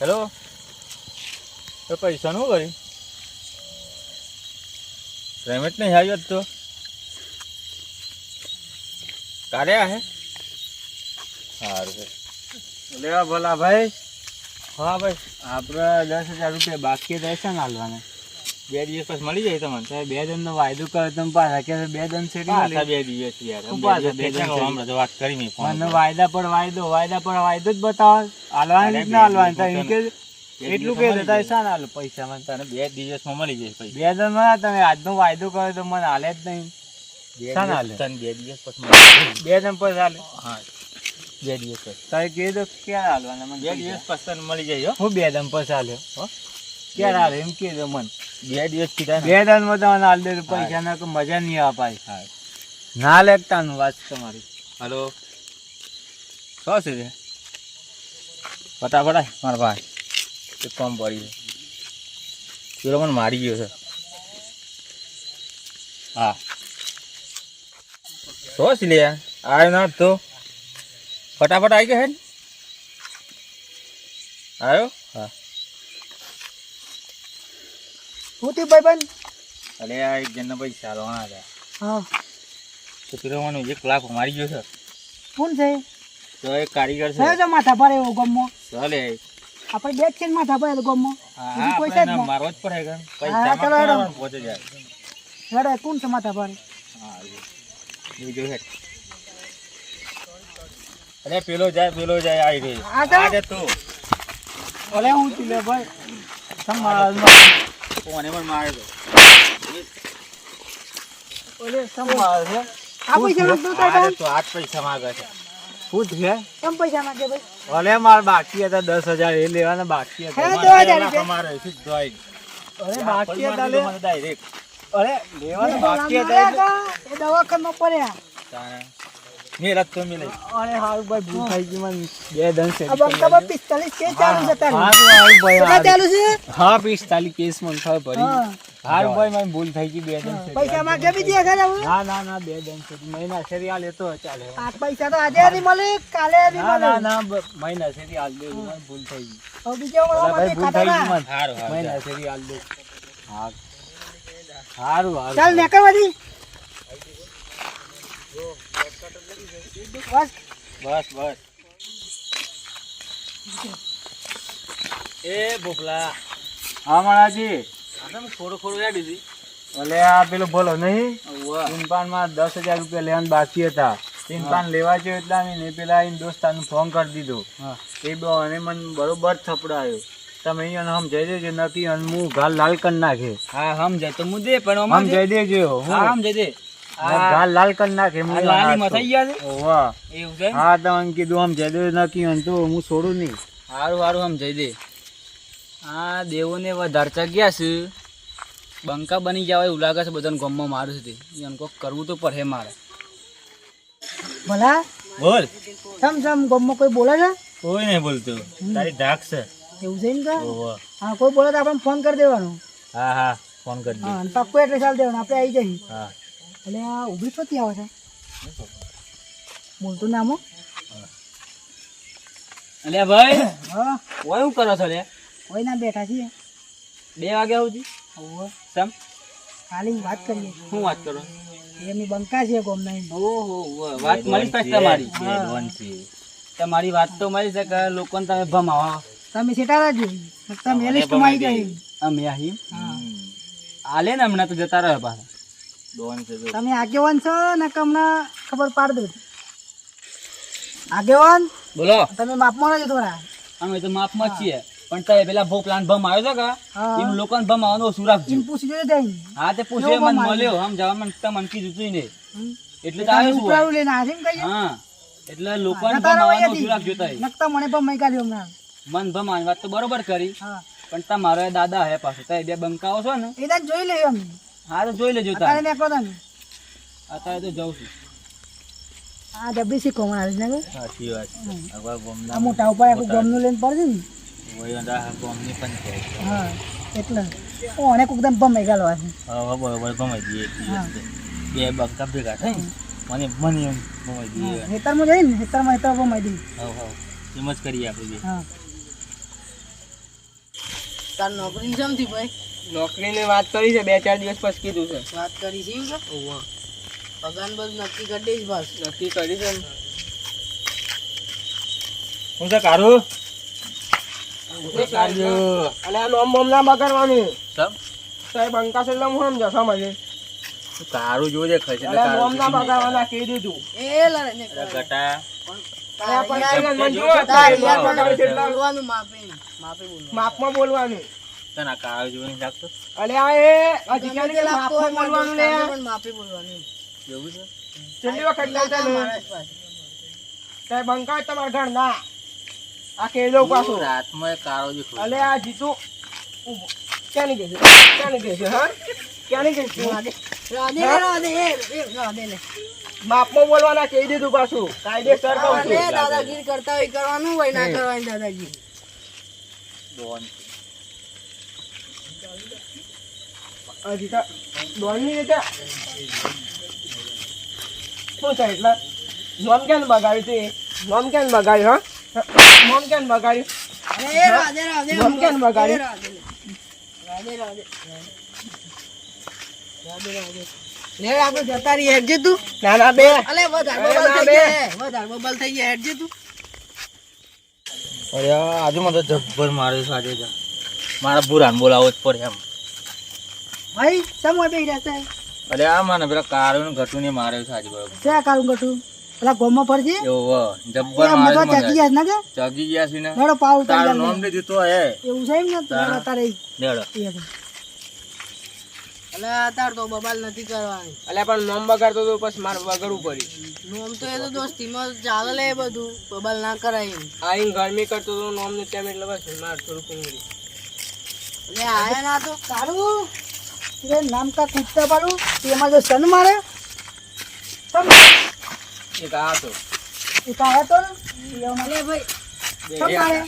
Hello? તો પૈસા નું કર્યું પેમેન્ટ નહીં આવ્યો જ તો? કાલે આ હે? સારું લેવા ભલા ભાઈ. હા ભાઈ. આપણે દસ હજાર રૂપિયા બાકી રહેશે ને હાલવાના. બે દિવસ પછી મળી જાય તમને? સાહેબ બે દન નો વાયદો કરે તમે પાછા કે બે દન સેટી પાછા બે દિવસ યાર પાછા બે બેઠા હમણાં વાત કરી મેં ફોન મને વાયદા પર વાયદો વાયદા પર વાયદો જ બતાવે. હાલવાની જ ના હાલવાની? તો કે એટલું કે મળી તારે ના પૈસા મને? તને બે દિવસમાં મળી જાય પૈસા. બે દનમાં તમે આજનો વાયદો કર્યો તો મને હાલે જ નહીં. શાના હાલે? તને બે દિવસ પછી બે દન પછી હાલે? હા બે દિવસ પછી. તારે કીધું ક્યારે હાલવાના બે દિવસ પછી મળી જાય હો. હું બે દમ પછી હાલ્યો હો? ક્યારે હાલે એમ કીધું મને બે દિવસ કીધા ને બે દનમાં તમને હાલ દે તો પૈસા ના કોઈ મજા નહીં આવે પાછી હા ના લેખતાનું વાત તમારી. હલો. શું છે રે? ફટાફટ આય મારા ભાઈ. એક કામ પડી છે પેલો મને મારી ગયો છે. હા. શું છે લે? આવ્યો ના તો. ફટાફટ આવી ગયો હે ને? આવ્યો હા. હું તે ભાઈબંધ? અરે આ એક જણના પૈસા લેવાના હતા હા. તો એક લાખ મારી ગયો છે. કોણ છે? તો એક કારીગર છે. તો માથા પર એવો ગમો? ચાલે. આપણે બે છે માથા પર ગમો. હા કોઈ છે જ. મારવો જ પડે કે પૈસા માં. પહોંચે જાય. હેડે કોણ છે માથા પર હા બીજું હેડ. અરે પેલો જાય પેલો જાય આવી ગઈ? આજે તું. અરે હું ચીલે ભાઈ. સંભાળ કોને પણ મારે તો. ઓલે સમ છે? આ પૈસા માંગતો તો તો આઠ પૈસા માંગે છે. શું છે? કેમ પૈસા માંગે ભાઈ? ઓલે માર બાકી હતા દસ હજાર એ લેવાના બાકી હતા? મારે સીધો આવી અરે બાકી હતા લે. ડાયરેક્ટ અરે લેવાના બાકી હતા એ દવાખાનામાં પડ્યા. તારે. મેલત તો મેલે અરે હારું ભાઈ ભૂલ ગઈ મને બે દન છે. આ બંકા પર પિસ્તાલીસ કે ચાલુ છે તારી? હારું હારું ભાઈ કેટલા ચાલુ છે? હા પિસ્તાલીસ કેસ મને ખબર પડી. હા. ભાઈ મને ભૂલ થઈ ગઈ બે દન છે. પૈસા માંગે બીજી વખત આવું ના ના ના બે દન છે. મહિના શેરી હાલ તો ચાલે આ પૈસા તો આજે નહીં મળે કાલે નહીં મળે. ના ના મહિના શેરી હાલ દે ભૂલ થઈ ગઈ. હવે બીજો અલા ભૂલ થઈ ગઈ મને. હારું હારું મહિના શેરી હાલ દે હા. હારું હારું. ચાલ નેકર વાળી બસ બસ. બસ એ ભોપલા. હા માણાજી થોડું થોડું યાદ એટલે આ પેલો બોલો નહીં. તીનપાનમાં દસ હજાર રૂપિયા લેવાનું બાકી હતા. તીનપાન લેવા જોઈએ એટલા ને પેલા આઈને દોસ્તાનું ફોન કરી દીધો. એ બહુ અને મને બરોબર થપડાયો. તમે અહીંયા જઈ દેજો નથી અને હું ગાલ લાલ કરી નાખે. હા સમજાય તો હું દે પણ સમજાઈ દેજો. હા હમ જઈ દે. ગાલ લાલ કરી નાખે હું લાલી માં ગયા છે? ઓવા એવું છે હા તમને કીધું નક્કી અને તો હું છોડું નહીં. સારું સારું સમજાઈ દે આ દેવોને વધારતા ગયા છે. બંકા બની જવાય એવું લાગે છે બધાને ગમમાં મારું છે તે. કોક કરવું તો પડે મારે. ભલા? બોલ. સમ સમ ગમમાં કોઈ બોલે છે? કોઈ નહીં બોલતું. તારી ધાક છે. એવું છે ને હા કોઈ બોલે તો આપણે ફોન કરી દેવાનો. હા હા ફોન કરી દે. હા અને પાક્કું એટલે ચાલ દેવાનું. આપણે આવી જઈએ. હા. એટલે આ ઊભી ક્યાંથી આવે છે. બોલતું નામો અલે ભાઈ હા. ઓય શું કરો છો લે? કોઈ ના બેઠા છીએ. બે વાગ્યા સુધી ઓહો સમ ખાલી વાત કરીએ. શું વાત કરો? એમની બંકા છે ગોમના ઓહો વાત મળી પછી તમારી. તમારી વાત તો મળી છે કે લોકોને તમે ભમાવો. તમે સેટા જોઈ તમે લિસ્ટમાં આવી જાય અમે આહી હા. આલે ને હમણાં તો જતા રહ્યો પાછા. તમે આગેવાન છો ને કમને ખબર પાડ દઉં આગેવાન? બોલો. તમે માપમાં નથી થોડા. અમે તો માપમાં જ છીએ. પણ તે પેલા ભો પ્લાન ભમ આવ્યો છે કે? હા. એમ લોકોને ભમાવાનો ઓછું રાખજો. એમ પૂછી જોજો ત્યાં હા તે પૂછે મને મળ્યો. આમ જવા મને તમને કીધું તું ને. એટલે તો આવ્યો છું ઉપરાળું લઈને આ કઈ હા. એટલે લોકો નતા આવવાનો. ઓછું રાખજો તમે નકતા મને પણ મઈ કાઢ્યો હમણાં. મન ભમાવાની વાત તો બરોબર કરી. પણ તમારો દાદા હે પાછો. તે બે બંકાઓ છો ને. એ જોઈ લઈએ અમે હા તો જોઈ લેજો ને તારે નીકળો તમે. અત્યારે તો જાઉં છું. આ ડબલી સી મને આવી ને સાચી વાત આ મોટા ઉપર આખું ગમનું લઈને પડશે ને? હા એટલે. ઓને કોક દમ ભમાઈ ગયેલો હશે. બરોબર ભમાઈ દઈએ બે બંકા ભેગા થઈ મને મને એમ ભમાઈ દઈએ હા, ખેતરમાં જઈને ખેતરમાં હેતર ભમાઈ દઈ હા હા. એમ જ કરીએ આપણે હા. તાર નોકરી જમતી ભાઈ. નોકરીની વાત કરી છે બે ચાર દિવસ પછી કીધું છે. વાત કરી છે એવું છે? પગાન બધું નક્કી કરી દઈશ બસ. નક્કી કરી છે હું છે કારું? અને આ નોમ બોમ ના બગાડવાનું. સાહેબ અંકાશ એટલે હું સમજો સમજે કારું જોઈ દે ખર્ચ નોમ ના બગાડવાના કહી દીધું. એ લડે ગટા અરે પણ આ મને જો જુઓ, તાર તાર યાર યાર બગાડે છે માપે બોલવાનું. માપમાં બોલવાનું. તને આ કાળું જોઈને લાગતો? અલે આ એ અધિકારી લાગતો હોય બોલવાનું લે. પણ માફી બોલવાનું. એવું છે? છેલ્લી વખત લઈ લે તે બંકા તમારા ઘર ના. આ કહી દઉં પાછું. રાતમાં કાળો જે. અલે આ જીતુ. ક્યાંની ગઈ છે? ક્યાંની ગઈ છે હા? ક્યાંની ગઈ છે? રાધે. ને રાધે રાધે ને માપમાં બોલવાના કહી દીધું પાછું. કાયદેસર કહું છું દાદાગીરી કરતા હોય કરવાનું હોય ના કરવાની દાદાગીરી. ડોન. હજી તો દોડની રીતે શું છે એટલે નોમ કેમ બગાડ્યું તું? નોમ કેમ બગાડ્યું હા? નોમ કેમ બગાડ્યું? નામ કેમ લે આપણે જતા રહીએ. હેડજે તું. ના ના બે. અલે વધારે બબલ થઈ ગયા વધારે બબલ થઈ ગયા હેડજે તું. અરે આ મને જબ્બર મારે આજે મારા બુરાન બોલાવો જ પડે એમ. ભાઈ સમો બેહી રહ્યા અરે આ મને પેલા કાળું ઘટું ને મારે છે આજે બરોબર છે કાળું ઘટું? પેલા ગોમો ફરજે એવો જબ્બર મારે ચકી મને. જાય ને કે? ચગી ગયા છે ને? લેડો પાવ ઉતારી તારું નામ ને દીતો હે. એવું છે એમ ને? તારા. તારે દેડો અલે તાર તો બબાલ નથી કરવાની. અલે પણ નોમ બગાડતો તો પછી માર બગડવું પડ્યું. નોમ તો એ તો દોસ્તીમાં ચાલે લે બધું. બબાલ ના કરાય એમ. આઈને ગરમી કરતો તો નોમ ને તેમ એટલે બસ માર થોડું કુંગરી અલે આયા ના તો કાળું. નામ કા કૂદતા પાડું તેમાં જો સન મારે સમ એક આ હતો. એક આ તો ને. એમાં ભાઈ. મારે.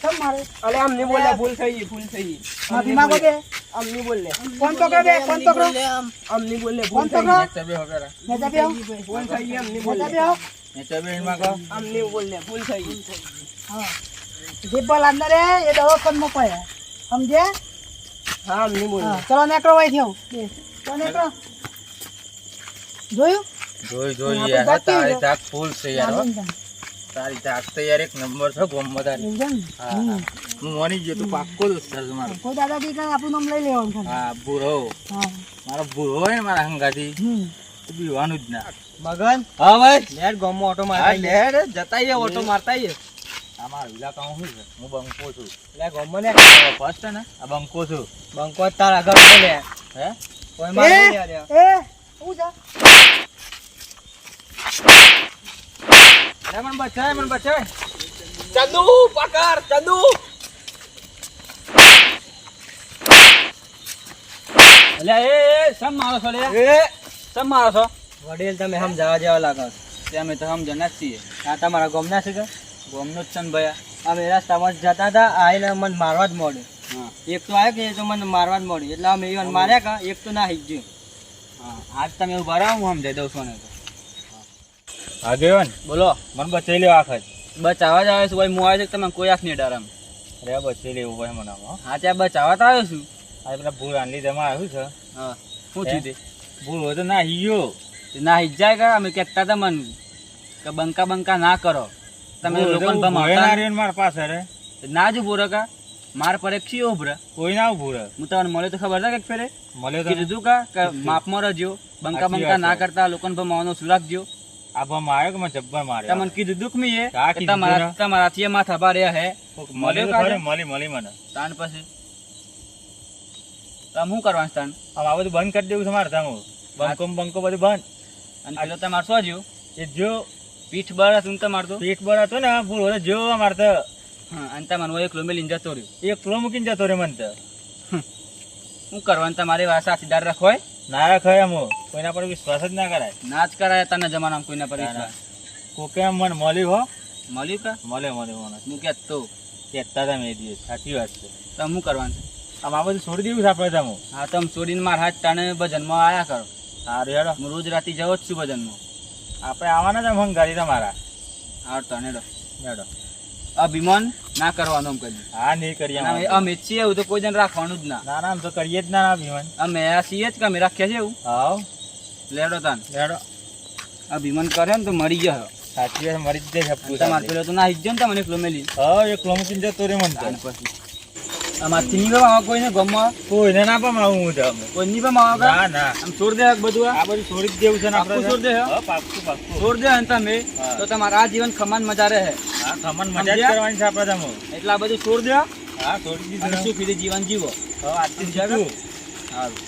સમ મારે. અલે આમ નહીં બોલે ભૂલ થઈ ગઈ ભૂલ થઈ ગઈ. માફી માંગો બે. આમ નહીં બોલે. ફોન પકડો બે કોણ પકડો? આમ. આમ નહીં બોલે ભૂલ થઈ ગઈ. તબે હવે હોગેરા નેતા બે આવો ભૂલ થઈ ગઈ આમ નહીં બોલે. બે આવ નેચા બે એમાં આમ નહીં બોલે ભૂલ થઈ ગઈ. હા. જે બોલ અંદર એ એ દવાખાનામાં પડ્યા. સમજે હા નહીં બોલે. ચલો નેકળો હોય થયો. ચલો નેકળો જોયું? જોઈ જોઈ યાર તારી તાક ફૂલ છે યાર. તારી તાક તો યાર એક નંબર છે ગોમ તારી? હા, હું. મોની ગયો તું પાક્કો દોસ્તાર છે મારો. કોઈ દાદાગીરી કરે આપણું નામ લઈ લેવાનું. હા ભૂરો. હા. મારો ભૂરો હોય ને મારા હંગાથી હમ. બીવાનું જ ના. મગન? હા ભાઈ. લેટ ગમો ઓટો હા, મારતા લેડ. જતાઈએ ઓટો મારતા આ મારા હું શું છે? હું બંકો છું. એટલે ગમો ને ફર્સ્ટ ને? આ બંકો છું. બંકો તાર આગળ હે? કોઈ એ મારે એ શું છે અરે મને બચાય મને બચાય. ચંદુ પકડ ચંદુ. એટલે એ સમ મારો છો લે? એ. સમ મારો છો? વડીલ તમે સમજાવા જેવા લાગો છો. તે અમે તો સમજણ નથી આ તમારા ગમના છે કે? ગોમનો જ છે ને ભયા? અમે રસ્તામાં જ જતા હતા આઈને મને મારવા જ મળ્યું. હા. એક તો આવ્યો કે એ તો મને મારવા જ મળ્યું. એટલે અમે ઈવન માર્યા કા એક તો ના હિજ્યું હા. આજ તમે ઊભા રહો હું સમજાઈ દઉં છું ને તો આગેવાન બોલો. મને બચાવી લેવા આખા બચાવવા જ આવ્યો છું ભાઈ હું આવ્યો છું તમે કોઈ આંખ નહીં ડર આમ. અરે બચાવી લેવું ભાઈ મને હા. ત્યાં બચાવવા તો આવ્યો છું. આ પેલા ભૂલ આંલી તમે આવ્યું છે? હા. શું થયું તે? ભૂલ હોય તો ના હિયો ના ના હિજાય કા અમે કહેતા હતા મન કે બંકા બંકા ના કરો. તમે લોકોને ભમાવતા ના મારા પાસે રે ના જ ઊભો કા. માર પર એક છીએ ઉભરે કોઈ ના ઊભો રે હું તમને મળ્યો તો ખબર છે કે ફેરે? મળ્યો તો કીધું કા કે માપમાં રહેજો બંકા બંકા ના. કરતા લોકોને ભમાવાનો સુરાખજો આ ભમ આવ્યો કે મને જબ્બર માર્યો? તમને કીધું દુખ મી એ કે તમારા ને. તમારાથી માથા ભારે હે. મળ્યો? ખરી, મળી મળી મને. તાન પછી? તમે શું કરવાનું તાન? હવે આ બધું બંધ કરી દેવું તમારે મારે તમે બંકો બંકો બધું બંધ. અને પેલો તમારે શું જો એ જો પીઠ બર હતું ને તમારે તો? પેટ બર હતો ને તો જો અમારે તો. હા અને તમારે હું એકલો મેલીને જતો રહ્યો. એક કિલો મૂકીને જતો રે મન તો. શું કરવાનું? તમારે એવા સાથીદાર રાખવાય ના રખાય એમ કોઈના પર વિશ્વાસ જ ના કરાય. ના જ કરાય તને જમાનામાં કોઈના પર વિશ્વાસ. કોકે એમ મને મળ્યું હો. મળ્યું કા? મળે મળે મને હું કે તો કહેતા હતા મેં દિવસ. સાચી વાત છે. તમે શું કરવાનું? છે? આમ આ બધું છોડી દેવું છે આપણે તમે હા તમે છોડીને મારા હાથ તાણે ભજનમાં આવ્યા કરો. સારું હેડો. હું રોજ રાતે જાઉં જ છું ભજનમાં. આપણે આવવાના જ હંગારી તમારા? આવતો નેડો. નેડો. અભિમાન ના કરવાનું એમ કરી હા નહીં કરીએ અમે છીએ એવું તો કોઈ જણ રાખવાનું જ ના. ના ના આમ તો કરીએ જ ના અભિમાન. અમે આ છીએ જ કે અમે રાખ્યા છે એવું? હાવ. લેડો તાન. લેડો. અભિમાન કરે ને તો મરી ગયો. સાચી વાત મરી જ જાય તમારે પેલો તો ના હિજ્જો ને તમને એકલો મેલી હા એકલો મૂકીને જતો રે મન તો. તાન પછી આમાંથી આવે કોઈને ગમવા? કોઈને ના પણ આવું હું જામ. કોઈ નહીં ગમવા ના ના. આમ છોડ દે બધું આ? બધું છોડી જ દેવું છે ને આપણે છોડ દે, હે? પાકું પાક્કું છોડ દે ને તમે તો તમારા આ જીવન ખમાન મજા રહે. હા ખમાન મજા જ કરવાની છે આપણે તમે એટલે આ બધું છોડ દે હા. છોડી દીધું. ને. સુખી જીવન જીવો? હા આજથી જ સમજ્યા? જીવું. સારું.